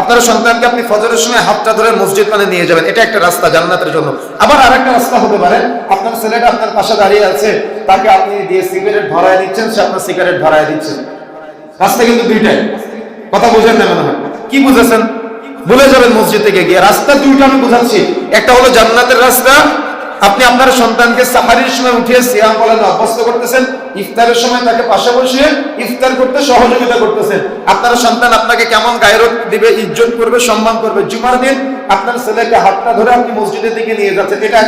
আপনার সন্তানকে আপনি ফজরের সময় হাতটা ধরে মসজিদ মানে নিয়ে যাবেন। এটা একটা রাস্তা জান্নাতের জন্য। আবার আরেকটা রাস্তা হতে পারে। আপনার ছেলেটা আপনার পাশে দাঁড়িয়ে আছে। তাকে আপনি দিয়ে সিগারেট ভরায় দিচ্ছেন, সে আপনার সিগারেট ভরায় দিচ্ছেন রাস্তা কিন্তু দুইটাই। কথা বুঝেন না মনে হয়। কি বুঝেছেন? ভুলে যাবেন মসজিদ থেকে গিয়ে। রাস্তা দুইটা আমি বুঝাচ্ছি। একটা হলো জান্নাতের রাস্তা আপনি আপনার সন্তানকে সাহারির সময় উঠিয়ে সিয়াম বলেন, অভ্যস্ত করতেছেন, ইফতারের সময় তাকে পাশে বসিয়ে ইফতার করতে সহযোগিতা করতেছেন। আপনার সন্তান আপনাকে কেমন গায়রত দিবে, ইজ্জত করবে, সম্মান করবে? জুমার দিন আপনার ছেলেকে হাতটা ধরে আপনি মসজিদের দিকে নিয়ে যাচ্ছেন। এটা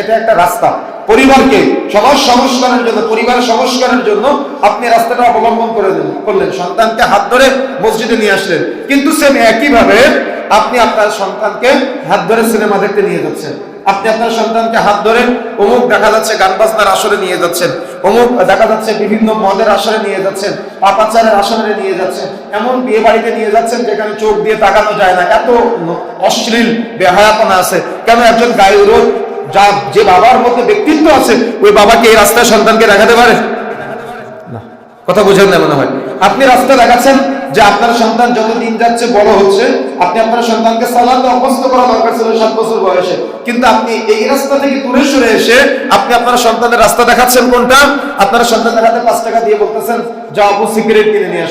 এটা একটা রাস্তা। পরিবারকে সমাজ সংস্কারের জন্য, পরিবার সংস্কারের জন্য আপনি রাস্তাটা অবলম্বন করে দিলেন, করলেন। সন্তানকে হাত ধরে মসজিদে নিয়ে আসলেন। কিন্তু সেম একইভাবে আপনি আপনার সন্তানকে হাত ধরে সিনেমা দেখতে নিয়ে যাচ্ছেন। আপনি আপনার সন্তানকে হাত ধরেন, অমুক দেখা যাচ্ছে গান বাজনার আসরে নিয়ে যাচ্ছেন, অমুক দেখা যাচ্ছে বিভিন্ন মদের আসরে নিয়ে যাচ্ছেন, পাপাচারের আসরে নিয়ে যাচ্ছেন, এমন বিয়ে বাড়িতে নিয়ে যাচ্ছেন যেখানে চোখ দিয়ে তাকানো যায় না। এত অশ্লীল বেহায়াপনা আছে। কেন একজন গায়ুরোগ যা যে বাবার মধ্যে ব্যক্তিত্ব আছে, ওই বাবাকে এই রাস্তায় সন্তানকে দেখাতে পারে? কথা বুঝেন না মনে হয়। আপনি রাস্তা দেখাচ্ছেন যে আপনার সন্তান যত দিন যাচ্ছে বড় হচ্ছে, আপনি আপনার সন্তানকে সালাতে অভ্যস্ত করা দরকার ছিল সাত বছর বয়সে। কিন্তু আপনি এই রাস্তা থেকে দূরে সরে এসে আপনি আপনার সন্তানের রাস্তা দেখাচ্ছেন কোনটা? আপনার সন্তান দেখাতে পাঁচ টাকা দিয়ে বলতেছেন, যা আব্বু সিগারেট কিনে নিয়ে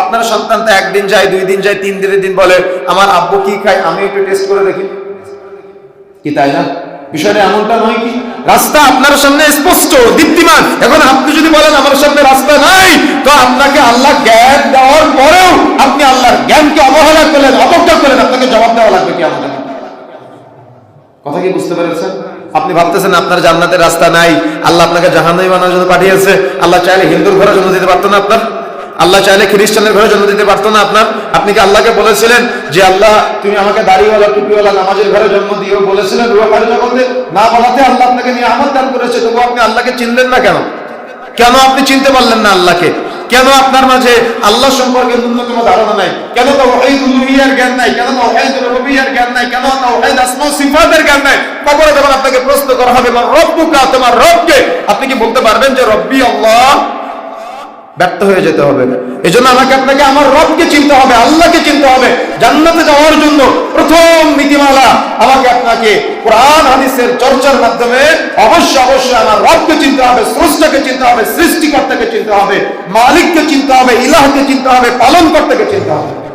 আপনার সন্তান তো একদিন যায়, দুই দিন যায়, তিন দিনের দিন বলে, আমার আব্বু কি খায়? আমি একটু টেস্ট করে দেখি। কি তাই না? বিষয়টা এমনটা নয় কি? রাস্তা আপনার সামনে স্পষ্ট, দীপ্তিমান। এখন আপনি যদি বলেন আমার সামনে রাস্তা নাই তো আপনাকে আল্লাহ জ্ঞান দেওয়ার পরেও আপনি আল্লাহর জ্ঞানকে অবহেলা করলেন অবজ্ঞা করলেন, আপনাকে জবাব দেওয়া লাগবে কি আমাদের কথা কি বুঝতে পেরেছেন? আপনি ভাবতেছেন আপনার জান্নাতের রাস্তা নাই, আল্লাহ আপনাকে জাহান্নামী বানানোর জন্য পাঠিয়েছে, আল্লাহ চাইলে হিন্দুর ঘরে জন্ম দিতে পারতো না আপনার, আল্লাহ চাইলে খ্রিস্টানের ঘরে জন্ম দিতে পারতো না আপনার, আপনি কি আল্লাহকে বলেছিলেন যে, আল্লাহ, তুমি আমাকে দাড়িওয়ালা, টুপিওয়ালা নামাজের ঘরে জন্ম দিও বলেছিলেন রুহারি জগতে না বলাতে আল্লাহ আপনাকে নিয়ে আমার দান করেছে তবু আপনি আল্লাহকে চিনলেন না কেন? কেন আপনি চিনতে পারলেন না আল্লাহকে? কেন আপনার মাঝে আল্লাহ সম্পর্কে ন্যূনতম ধারণা নাই? কেন তো ওহাইদুল্লুহিয়ার জ্ঞান নাই? কেন তো রবিয়ার জ্ঞান নাই? কেন তো ওহাইদ আসমা সিফাতের জ্ঞান নাই? কবরে যখন আপনাকে প্রশ্ন করা হবে আমার রব্বুকা? তোমার রবকে আপনি কি বলতে পারবেন যে, রব্বি আল্লাহ ব্যর্থ হয়ে যেতে হবে। এই জন্য আমাকে আপনাকে আমার রবকে চিনতে হবে, আল্লাহকে চিনতে হবে। জান্নাতে যাওয়ার জন্য প্রথম নীতিমালা আমাকে আপনাকে কোরআন, হাদিসের চর্চার মাধ্যমে অবশ্যই অবশ্যই আমার রবকে চিনতে হবে, স্রষ্টাকে চিনতে হবে, সৃষ্টিকর্তাকে চিনতে হবে, মালিককে চিনতে হবে, ইলাহকে চিনতে হবে পালন কর্তাকে চিন্তা হবে।